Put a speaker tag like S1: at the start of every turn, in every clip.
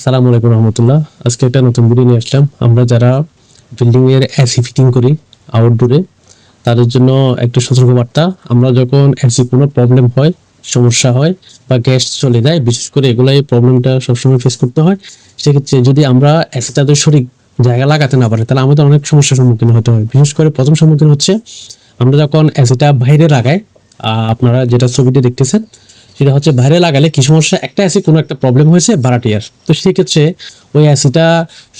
S1: আসসালামু আলাইকুম রহমতুল্লাহ। আজকে একটা নতুন ভিডিও নিয়ে আসলাম। আমরা যারা বিল্ডিং এর এসি ফিটিং করি আউটডোরে তাদের জন্য একটু সতর্কবার্তা। আমরা যখন এসি কোনো প্রবলেম হয়, সমস্যা হয় বা গ্যাস চলে যায়, বিশেষ করে এগুলো এই প্রবলেমটা সবসময় ফেস করতে হয়, সেক্ষেত্রে যদি আমরা এসিটাতে সঠিক জায়গা লাগাতে না পারি, তাহলে আমাদের অনেক সমস্যার সম্মুখীন হতে হয়। বিশেষ করে প্রথম সম্মুখীন হচ্ছে, আমরা যখন এসিটা বাইরে লাগাই আপনারা যেটা ছবিতে দেখতেছেন সেটা হচ্ছে বাইরে লাগালে কি সমস্যা? একটা অ্যাসি কোনো একটা প্রবলেম হয়েছে ভাড়াটিয়ার তো সেক্ষেত্রে ওই অ্যাসিটা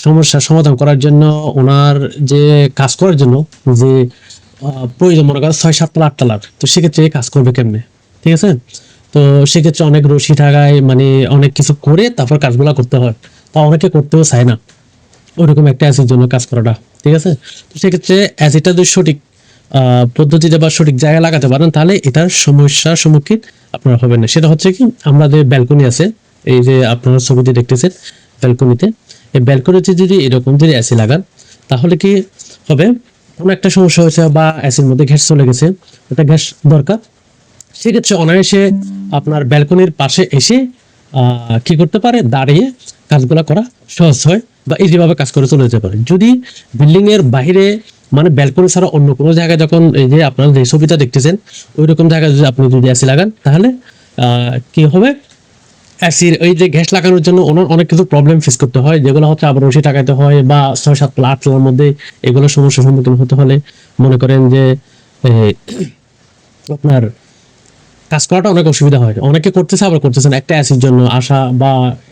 S1: সমস্যার সমাধান করার জন্য, ওনার যে কাজ করার জন্য, যে প্রয়োজন মনে করেন ছয় সাত তালা আট তো সেক্ষেত্রে কাজ করবে কেমনে? ঠিক আছে? তো সেক্ষেত্রে অনেক রশি টাকায় মানে অনেক কিছু করে তারপর কাজগুলো করতে হয়। তা অনেকে করতেও চায় না। ওরকম একটা অ্যাসির জন্য কাজ করাটা। ঠিক আছে? তো সেক্ষেত্রে অ্যাসিটা যদি সঠিক পদ্ধতিতে বা সঠিক জায়গায় লাগাতে পারেন, তাহলে এটার সমস্যার সম্মুখীন আপনারা হবেন না। সেটা হচ্ছে কি, আমাদের ব্যালকনি আছে, এই যে আপনারা ছবিতে দেখতেছেন ব্যালকনিতে এই ব্যালকনিতে যদি এরকম যদি অ্যাসি লাগান, তাহলে কি হবে? কোনো একটা সমস্যা হয়েছে বা অ্যাসির মধ্যে গ্যাস চলে গেছে ওটা গ্যাস দরকার। সেক্ষেত্রে অনায়াসে আপনার ব্যালকনির পাশে এসে কি করতে পারে? দাঁড়িয়ে কাজগুলো করা সহজ হয় বা ইজিভাবে কাজ করে চলে যেতে পারে। যদি বিল্ডিং এর বাইরে মানে ব্যালকনি ছাড়া অন্য কোনো জায়গায় যখন এই যে আপনারা যে ছবিটা দেখতেছেন ওই রকম জায়গায় যদি আপনি যদি এসি লাগান, তাহলে কি হবে? অ্যাসির ওই যে গ্যাস লাগানোর জন্য ওনার অনেক কিছু প্রবলেম ফেস করতে হয়। যেগুলো হচ্ছে আবার রশি টাকাতে হয় বা ছয়, সাত আট তলার মধ্যে এগুলো সমস্যার সম্মুখীন হতে হলে মনে করেন যে আপনার কাজ করাটা অনেক অসুবিধা হয়। অনেকে করতেছে, আবার করতেছেন। একটা অ্যাসির জন্য আসা বা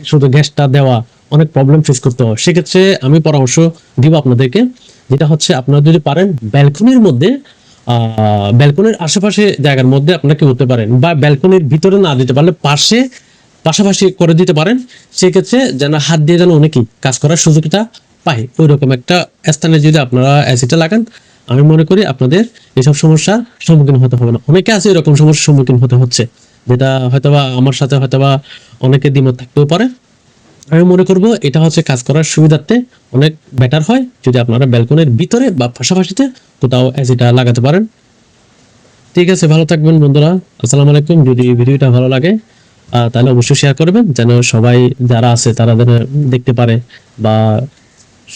S1: শুধু গ্যাসটা দেওয়া অনেক প্রবলেম ফেস করতে হয়। সেক্ষেত্রে আমি পরামর্শ দিব আপনাদেরকে যেটা হচ্ছে আপনারা যদি পারেন ব্যালকনির মধ্যে ব্যালকনির আশেপাশে জায়গার মধ্যে আপনাকে করতে পারেন বা ব্যালকনির ভিতরে না দিতে পারলে পাশে, পাশাপাশি করে দিতে পারেন, সেক্ষেত্রে যেন হাত দিয়ে যেন অনেকেই কাজ করার সুযোগটা পায়। ওই রকম একটা স্থানে যদি আপনারা অ্যাসিডটা লাগান, আমি মনে করি আপনাদের এসব সমস্যার সম্মুখীন হতে হবে না। অনেকে আছে এরকম সমস্যার সম্মুখীন হতে হচ্ছে, যেটা হয়তোবা আমার সাথে হয়তোবা অনেকে দ্বিমত থাকতেও পারে। আমি মনে করব এটা হচ্ছে কাজ করার সুবিধার্থে অনেক বেটার হয় যদি আপনারা ব্যালকনির ভিতরে বা পাশাপাশিতে কোথাও অ্যাসিটা লাগাতে পারেন। ঠিক আছে, ভালো থাকবেন বন্ধুরা। আসসালামু আলাইকুম। যদি ভিডিওটা ভালো লাগে তাহলে অবশ্যই শেয়ার করবেন, যেন সবাই যারা আছে তারা যেন দেখতে পারে বা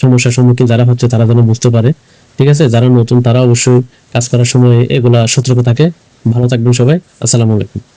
S1: সমস্যার সম্মুখীন যারা হচ্ছে তারা যেন বুঝতে পারে। ঠিক আছে, যারা নতুন তারা অবশ্যই কাজ করার সময় এগুলা সতর্ক থাকে। ভালো থাকবেন সবাই। আসসালামু আলাইকুম।